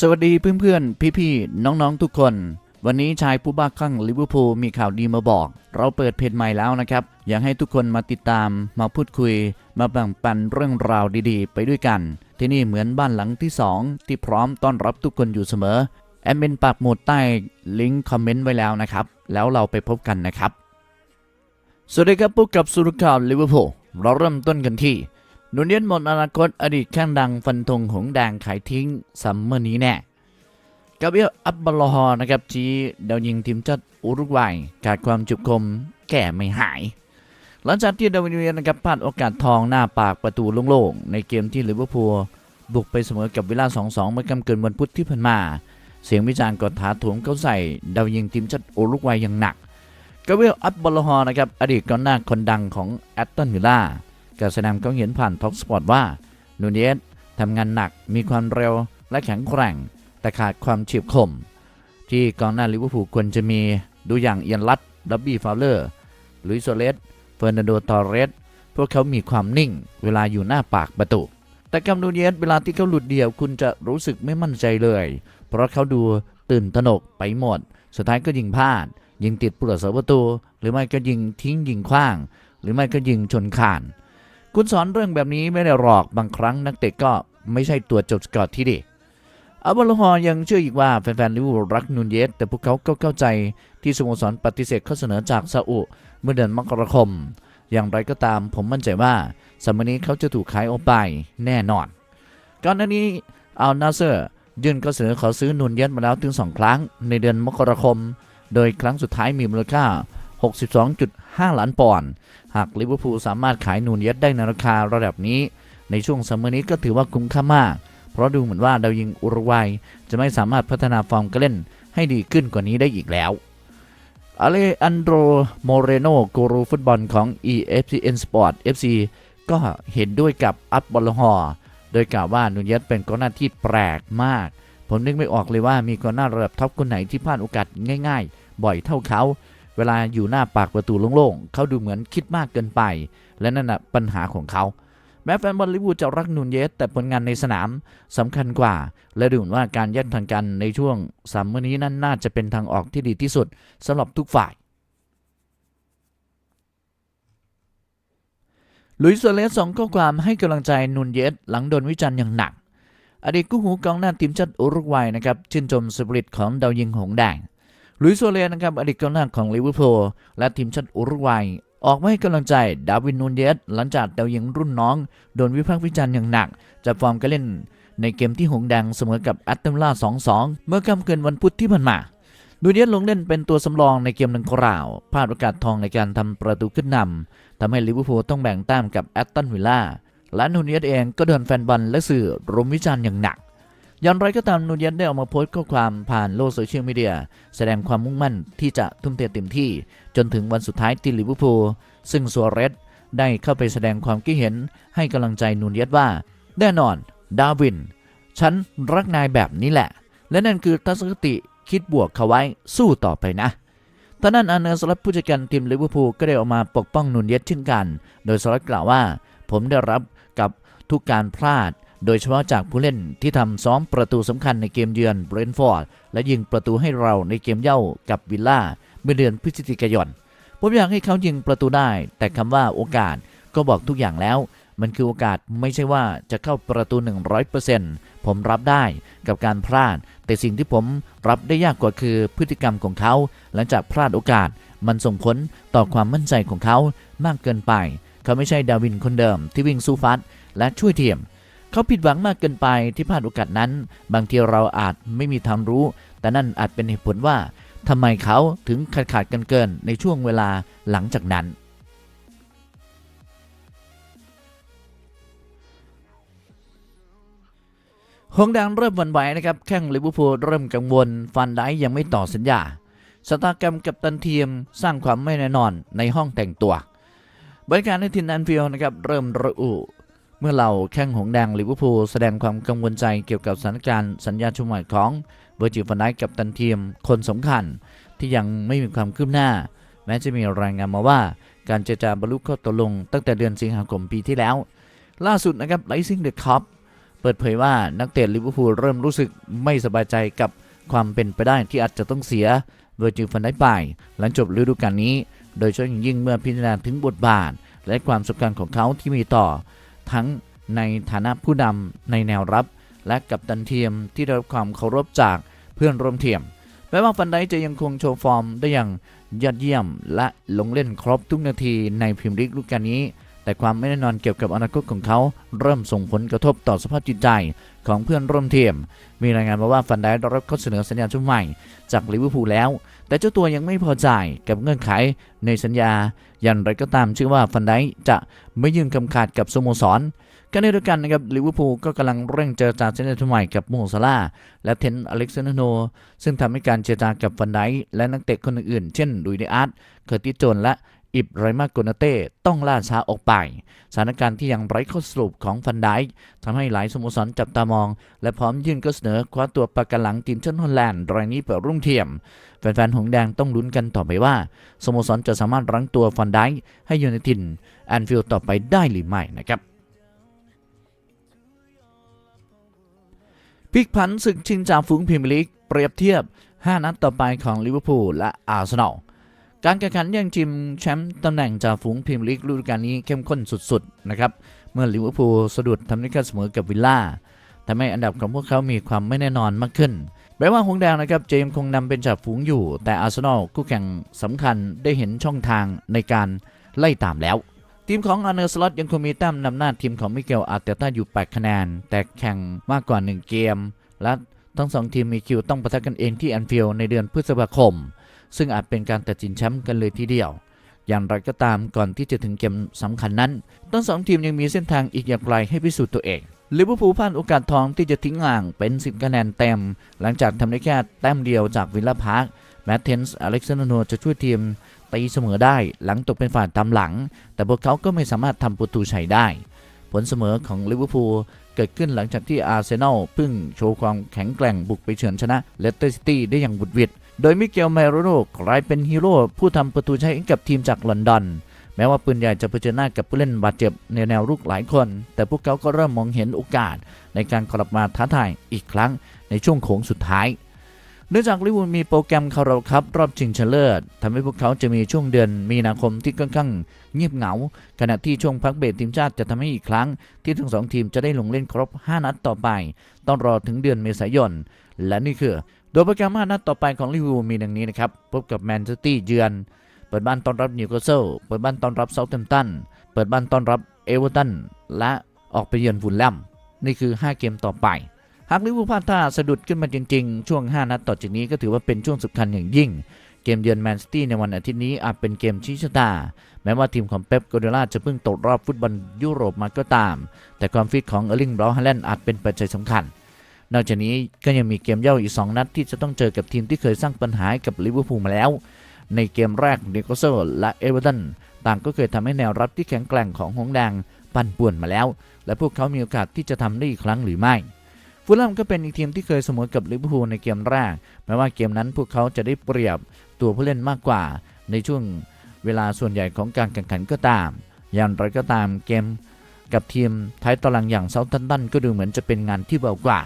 สวัสดีเพื่อนๆ พี่ๆ น้องๆ ทุกคน วันนี้ชายผู้บ้าคลั่งลิเวอร์พูลมีข่าวดีมาบอก เราเปิดเพจใหม่แล้วนะครับ อยากให้ทุกคนมาติดตาม มาพูดคุย มาแบ่งปันเรื่องราวดีๆ ไปด้วยกัน ที่นี่เหมือนบ้านหลังที่ 2 ที่พร้อมต้อนรับทุกคนอยู่เสมอ แอดมินปักหมุดใต้ลิงก์คอมเมนต์ไว้แล้วนะครับ แล้วเราไปพบกันนะครับ สวัสดีครับพบกับสุรข่าวลิเวอร์พูลเราเริ่มต้นกันที่ นูนเนียนหมดอนาคตอดีตข้างดังฟันธงหงแดงขายทิ้งซัมเมอร์นี้แน่กาเบรียลอับบาลฮอร์นะครับชี้ดาวยิงทีมชาติอุรุกวัยขาดความจุกคมแก่ไม่หาย หลังจากที่ดาวินเวียนนะครับพลาดโอกาสทองหน้าปากประตูโล่งๆ ในเกมที่ลิเวอร์พูลบุกไปเสมอกับวิลล่า 2-2 เมื่อกำเกินวันพุธที่ผ่านมา เสียงวิจารณ์กดถาถมเข้าใส่ดาวยิงทีมชาติอุรุกวัยอย่างหนักกาเบียลอับบาลฮอร์นะครับอดีตกองหน้าคนดังของแอตตันวิลล่า ก็แสดงควาเห็นผ่านท็อกสปอร์ตว่านูเนสทำงานหนักมีความเร็วและแข็งแกร่ง แต่ขาดความเฉียบคม ที่กองหน้าลิเวอร์พูลควรจะมีดูอย่างเอียนลัดดับบี้ฟาวเลอร์ลุยโซเลสเฟอร์นันโดตอเรสพวกเขามีความนิ่งเวลาอยู่หน้าปากประตู แต่กัมนูเนสเวลาที่เขาหลุดเดี่ยวคุณจะรู้สึกไม่มั่นใจเลย เพราะเขาดูตื่นตระหนกไปหมด สุดท้ายก็ยิงพลาด ยิงติดผู้รักษาประตู หรือไม่ก็ยิงทิ้งยิงขว้าง หรือไม่ก็ยิงชนคาน คุณสอนเรื่องแบบนี้ไม่ได้หรอกบางครั้งนักเตะก็ไม่ใช่ตัวจบสกอร์ที่ดีอัลบาโลฮอยังเชื่ออีกว่าแฟนๆลิเวอร์พูลรักนูนเยสแต่พวกเขาก็เข้าใจที่สโมสรปฏิเสธข้อเสนอจากซาอุเมื่อเดือนมกราคม อย่างไรก็ตามผมมั่นใจว่าสมัยนี้เขาจะถูกขายออกไปแน่นอน ก่อนหน้านี้อัลนาเซอร์ยื่นข้อเสนอขอซื้อนูนเยสมาแล้วถึง 2 ครั้งในเดือนมกราคม โดยครั้งสุดท้ายมีมูลค่า 62.5 ล้านปอนด์ หากลิเวอร์พูลสามารถขายนูนเยสได้ในราคาระดับนี้ ในช่วงซัมเมอร์นี้ก็ถือว่าคุ้มค่ามาก เพราะดูเหมือนว่าดาวยิงอุรุกวัยจะไม่สามารถพัฒนาฟอร์มการเล่นให้ดีขึ้นกว่านี้ได้อีกแล้วอเลอันโดรโมเรโนกูรูฟุตบอลของ EFCN Sport FC ก็เห็นด้วยกับอัตบอลฮอร์โดยกล่าวว่านูนเยสเป็นกองหน้าที่แปลกมาก ผมนึกไม่ออกเลยว่ามีกองหน้าระดับท็อปคนไหนที่พลาดโอกาสง่าย ๆ บ่อยเท่าเขา เวลาอยู่หน้าปากประตูโล่งๆ เขาดูเหมือนคิดมากเกินไป และนั่นน่ะปัญหาของเขา แม้แฟนบอลลิเวอร์พูจะรักนูนเยส แต่ผลงานในสนามสำคัญกว่า และดูเหมือนว่าการแยกทางกันในช่วงสามมื้อนี้นั้นน่าจะเป็นทางออกที่ดีที่สุดสำหรับทุกฝ่ายลุยส์โซเลสส่งข้อความให้กำลังใจนูนเยส หลังโดนวิจารณ์อย่างหนัก อดีตกู้หูกองหน้าทีมชาติอุรุกวัยนะครับชื่นชมสปิริตของดาวยิงหงแดง ลุยโซเลสนะครับอดีตกองหน้าของลิเวอร์พูลและทีมชาติอุรุกวัย ออกมาให้กำลังใจดาวินนูนเยสหลังจากดาวยิงรุ่นน้อง โดนวิพากษ์วิจารณ์อย่างหนักจากฟอร์มการเล่น ในเกมที่หงแดงเสมอกับแอตเทมล่า2-2 เมื่อค่ำคืนวันพุธที่ผ่านมานูนเยสลงเล่นเป็นตัวสำรองในเกมดังกล่าวพลาดโอกาสทองในการทำประตูขึ้นนำทำให้ลิเวอร์พูลต้องแบ่งแต้มกับแอตตันวิลล่าและนูนเยสเองก็โดนแฟนบอลและสื่อรุมวิจารณ์อย่างหนัก อย่างไรก็ตามนูนเยสได้ออกมาโพสต์ข้อความผ่านโลกโซเชียลมีเดียแสดงความมุ่งมั่นที่จะทุ่มเทเต็มที่ จนถึงวันสุดท้ายที่ลิเวอร์พูลซึ่งซัวเรสได้เข้าไปแสดงความคิดเห็นให้กำลังใจนูนเยสว่า แน่นอน ดาวิน ฉันรักนายแบบนี้แหละ และนั่นคือทัศนคติคิดบวกเขาไว้สู้ต่อไปนะท่านั้นอาเนอร์สลัดผู้จัดการทีมลิเวอร์พูลก็ได้ออกมาปกป้องนูนเยสเช่นกัน โดยสลัดกล่าวว่า ผมได้รับกับทุกการพลาด โดยเฉพาะจากผู้เล่นที่ทำซ้อมประตูสำคัญในเกมเยือนเบรนฟอร์ดและยิงประตูให้เราในเกมเย่ากับวิลล่าเมื่อเดือนพฤศจิกายนผมอยากให้เขายิงประตูได้ แต่คำว่าโอกาสก็บอกทุกอย่างแล้ว มันคือโอกาสไม่ใช่ว่าจะเข้าประตู 100%ผมรับได้กับการพลาด แต่สิ่งที่ผมรับได้ยากกว่าคือพฤติกรรมของเขา หลังจากพลาดโอกาส มันส่งผลต่อความมั่นใจของเขามากเกินไป เขาไม่ใช่ดาวินคนเดิมที่วิ่งสู้ฟัดและช่วยทีม เขาผิดหวังมากเกินไปที่พลาดโอกาสนั้น บางทีเราอาจไม่มีทางรู้ แต่นั่นอาจเป็นเหตุผลว่าทำไมเขาถึงขาดขาดกันเกินในช่วงเวลาหลังจากนั้นหงส์แดงเริ่มวันไหวนะครับ แข้งลิเวอร์พูลเริ่มกังวล ฟันได้ยังไม่ต่อสัญญาสตากรรมกับตันทีมสร้างความไม่แน่นอนในห้องแต่งตัว บริการในทินแอนฟิลด์นะครับ เริ่มระอุ เมื่อเราแข้งหงแดงลิเวอร์พูลแสดงความกังวลใจเกี่ยวกับสถานการณ์สัญญาชุมใหม่ของเวอร์จิลฟันไดกับตันทีมคนสำคัญ ที่ยังไม่มีความคืบหน้า แม้จะมีรายงานมาว่า การเจรจาบรรลุข้อตกลง ตั้งแต่เดือนสิงหาคมปีที่แล้ว ล่าสุดนะครับไลซิงเดอะคัพเปิดเผยว่านักเตะลิเวอร์พูลเริ่มรู้สึกไม่สบายใจกับความเป็นไปได้ที่อาจจะต้องเสียเวอร์จิลฟันไดไปหลังจบฤดูกาลนี้ โดยเฉพาะยิ่งเมื่อพิจารณาถึงบทบาท และความสำคัญของเขาที่มีต่อ ทั้งในฐานะผู้นำในแนวรับ และกับตันเทียมที่ได้รับความเคารพจากเพื่อนร่วมทีมแม้ว่าฟันไดจะยังคงโชว์ฟอร์มได้อย่างยอดเยี่ยม และลงเล่นครบทุกนาทีในพรีเมียร์ลีกลูการนี้ แต่ความไม่แน่นอนเกี่ยวกับอนาคตของเขา เริ่มส่งผลกระทบต่อสภาพจิตใจ ของเพื่อนร่วมทีม มีรายงานมาว่าฟันไดได้รับข้อเสนอสัญญาชุดใหม่จากลิเวอร์พูลแล้ว แต่เจ้าตัวยังไม่พอใจกับเงื่อนไขในสัญญา อย่างไรก็ตามเชื่อว่าฟันได้จะไม่ยื่นคำขาดกับสโมสรกันในเดียวกันนะครับลิเวอร์พูลก็กำลังเร่งเจรจาสัญญาชุดใหม่กับโมซาลาและเทนอเล็กซานโน ซึ่งทำให้การเจรจากับฟันไดและนักเตะคนอื่นๆ เช่นลุยเดอาร์ตเคอร์ติสโจนและ อิบไรมาโกนาเต้ต้องล่าช้าออกไป สถานการณ์ที่ยังไร้ข้อสรุปของฟันไดทำให้หลายสโมสรจับตามอง และพร้อมยื่นก็เสนอคว้าตัวประกันหลังทีมชาติฮอลแลนด์รายนี้เปิดรุ่งเทียม แฟนๆหงสแดงต้องลุ้นกันต่อไปว่าสโมสรจะสามารถรั้งตัวฟันไดให้อยู่ในถิ่นแอนฟิลด์ต่อไปได้หรือไม่นะครับพลิกผันศึกชิงจ่าฝูงพรีเมียร์ลีกเปรียบเทียบ 5 นัดต่อไปของลิเวอร์พูลและอาร์เซนอล การแข่งขันย่งชิงแชมป์ตำแหน่งจ่าฝูงพรีเมียร์ลีกฤดูกาลนี้เข้มข้นสุดๆนะครับเมื่อลิเวอร์พูลสะดุดทำได้แค่เสมอกับวิลล่าทำให้อันดับของพวกเขามีความไม่แน่นอนมากขึ้นแม้ว่าหงแดงนะครับเจมส์คงนำเป็นจ่าฝูงอยู่ แต่อาร์เซนอลคู่แข่งสำคัญได้เห็นช่องทางในการไล่ตามแล้ว ทีมของอาร์เนอร์สล็อตยังคงมีแต้มนำหน้าทีมของมิเกลอาร์เตต้าอยู่ 8 คะแนน แต่แข่งมากกว่า 1 เกม และทั้งสองทีมมีคิวต้องปะทะกันเองที่แอนฟิลด์ในเดือนพฤษภาคม ซึ่งอาจเป็นการตัดสินแชมป์กันเลยทีเดียว อย่างไรก็ตามก่อนที่จะถึงเกมสำคัญนั้นทั้งสองทีมยังมีเส้นทางอีกอย่างไกลให้พิสูจน์ตัวเองลิเวอร์พูลพลาดโอกาสทองที่จะทิ้งห่างเป็น 10 คะแนนเต็ม หลังจากทำได้แค่แต้มเดียวจากวิลล่าพาร์คแมตเทนส์อเล็กซานโนจะช่วยทีมตีเสมอได้หลังตกเป็นฝ่ายตามหลัง แต่พวกเขาก็ไม่สามารถทำประตูชัยได้ ผลเสมอของลิเวอร์พูลเกิดขึ้นหลังจากที่อาร์เซนอลเพิ่งโชว์ความแข็งแกร่งบุกไปเฉือนชนะเลสเตอร์ซิตี้ได้อย่างบุดวิด โดยมิเกลเมโรโนกลายเป็นฮีโร่ผู้ทำประตูชัยให้กับทีมจากลอนดอน แม้ว่าปืนใหญ่จะเผชิญหน้ากับผู้เล่นบาดเจ็บในแนวรุกหลายคน แต่พวกเขาก็เริ่มมองเห็นโอกาสในการกลับมาท้าทายอีกครั้งในช่วงโค้งสุดท้ายเนื่องจากลิเวอร์พูลมีโปรแกรมคาราคัพรอบชิงชนะเลิศทำให้พวกเขาจะมีช่วงเดือนมีนาคมที่ค่อนข้างเงียบเหงา ขณะที่ช่วงพักเบรกทีมชาติจะทำให้อีกครั้ง ที่ทั้งสองทีมจะได้ลงเล่นครบ 5 นัดต่อไป ต้องรอถึงเดือนเมษายน และนี่คือ โดยโปรแกรม5นัดต่อไปของลิเวอร์พูลมีดังนี้นะครับ พบกับแมนเชสเตอร์เยือน เปิดบ้านต้อนรับนิวคาสเซิล เปิดบ้านต้อนรับเซาท์แฮมป์ตัน เปิดบ้านต้อนรับเอเวอร์ตัน และออกไปเยือนฟูลแลม นี่คือ 5 เกมต่อไป หากลิเวอร์พูลพลาดท่าสะดุดขึ้นมาจริงๆ ช่วง 5 นัดต่อจากนี้ก็ถือว่าเป็นช่วงสำคัญอย่างยิ่ง เกมเยือนแมนซิตี้ในวันอาทิตย์นี้อาจเป็นเกมชี้ชะตา แม้ว่าทีมของเป๊ปกัวเดล่าจะเพิ่งตกรอบฟุตบอลยุโรปมาก็ตาม แต่ความฟิตของเออร์ลิงบรอฮาแลนด์อาจเป็นปัจจัยสำคัญ นอกจากนี้ก็ยังมีเกมเย่าอีก 2 นัดที่จะต้องเจอกับทีมที่เคยสร้างปัญหาให้กับลิเวอร์พูลมาแล้ว ในเกมแรกนิโคลเซลและเอเวอร์ตันต่างก็เคยทำให้แนวรับที่แข็งแกร่งของหงส์แดงปั่นป่วนมาแล้ว และพวกเขามีโอกาสที่จะทำได้อีกครั้งหรือไม่ฟูลแลมก็เป็นอีกทีมที่เคยเสมอกับลิเวอร์พูลในเกมแรกแม้ว่าเกมนั้นพวกเขาจะได้เปรียบตัวผู้เล่นมากกว่า ในช่วงเวลาส่วนใหญ่ของการแข่งขันก็ตาม อย่างไรก็ตามเกมกับทีมท้ายตารางอย่างเซาท์ทันตันก็ดูเหมือนจะเป็นงานที่เบากว่า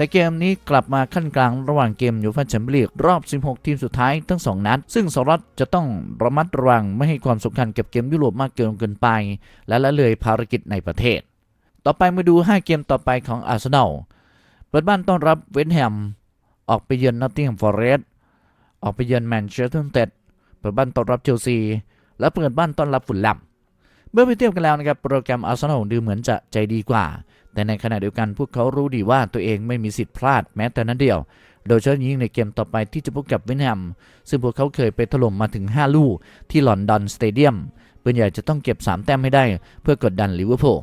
แต่เกมนี้กลับมาขั้นกลางระหว่างเกมยูฟ่าแชมเปี้ยนลีกรอบ 16 ทีมสุดท้ายทั้ง 2 นัด ซึ่งสรัตจะต้องระมัดระวังไม่ให้ความสำคัญกับเกมยุโรปมากเกินเกินไป และละเลยภารกิจในประเทศ ต่อไปมาดู 5 เกมต่อไปของอาร์เซนอลเปิดบ้านต้อนรับเวสต์แฮมออกไปเยือนนอตติงแฮมฟอร์เรสต์ออกไปเยือนแมนเชสเตอร์ยูไนเต็ดเปิดบ้านต้อนรับเชลซีและเปิดบ้านต้อนรับฟุลแลม เมื่อไปเทียบกันแล้วนะครับโปรแกรมอาร์เซนอลดูเหมือนจะใจดีกว่า แต่ในขณะเดียวกันพวกเขารู้ดีว่าตัวเองไม่มีสิทธิ์พลาดแม้แต่นั้นเดียว โดยเฉพาะยิ่งในเกมต่อไปที่จะพบกับเวสต์แฮมซึ่งพวกเขาเคยไปถล่มมาถึง 5 ลูกที่ลอนดอนสเตเดียมปืนใหญ่จะต้องเก็บ 3 แต้มให้ได้เพื่อกดดันลิเวอร์พูล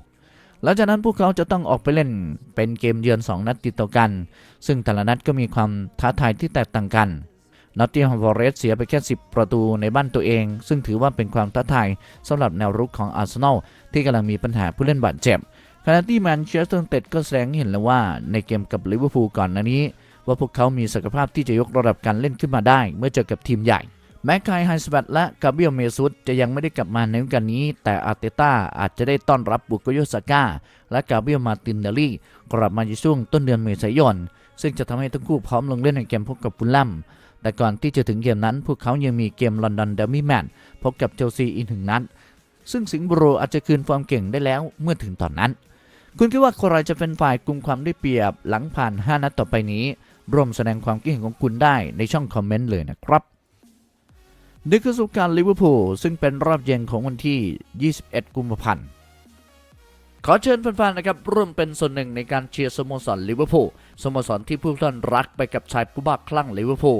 หลังจากนั้นพวกเขาจะต้องออกไปเล่นเป็นเกมเยือน 2 นัดติดต่อกัน ซึ่งแต่ละนัดก็มีความท้าทายที่แตกต่างกัน นอตติงแฮมฟอร์เรสเสียไปแค่ 10 ประตูในบ้านตัวเอง ซึ่งถือว่าเป็นความท้าทายสำหรับแนวรุกของอาร์เซนอลที่กำลังมีปัญหาผู้เล่นบาดเจ็บขณะที่แมนเชสเตอร์ยูไนเต็ดก็แสดงให้เห็นแล้วว่าในเกมกับลิเวอร์พูลก่อนหน้านี้ ว่าพวกเขามีศักยภาพที่จะยกระดับการเล่นขึ้นมาได้ เมื่อเจอกับทีมใหญ่แม้ไคไฮสเปตและกาเบียลเมซุสจะยังไม่ได้กลับมาในฤดูกาลนี้ แต่อาร์เตต้าอาจจะได้ต้อนรับบุกโยสาก้า และกาเบียลมาตินเดลี่กลับมาในช่วงต้นเดือนเมษายน ซึ่งจะทำให้ทั้งคู่พร้อมลงเล่นในเกมพบกับฟุลแลม แต่ก่อนที่จะถึงเกมนั้น พวกเขายังมีเกมลอนดอนเดอร์มี่แมตช์พบกับเชลซีอีกหนึ่งนัด ซึ่งสิงห์โบโรอาจจะคืนฟอร์มเก่งได้แล้วเมื่อถึงตอนนั้น คุณคิดว่าใครจะเป็นฝ่ายกลุ่มความได้เปรียบหลังผ่าน 5 นัดต่อไปนี้ ร่วมแสดงความคิดเห็นของคุณได้ในช่องคอมเมนต์เลยนะครับนี่คือสุการลิเวอร์พูลซึ่งเป็นรอบเย็นของวันที่ 21 กุมภาพันธ์ขอเชิญแฟนๆ นะครับร่วมเป็นส่วนหนึ่งในการเชียร์สโมสรลิเวอร์พูลสโมสรที่ผู้ท่านรักไปกับชายผู้บ้าคลั่งลิเวอร์พูล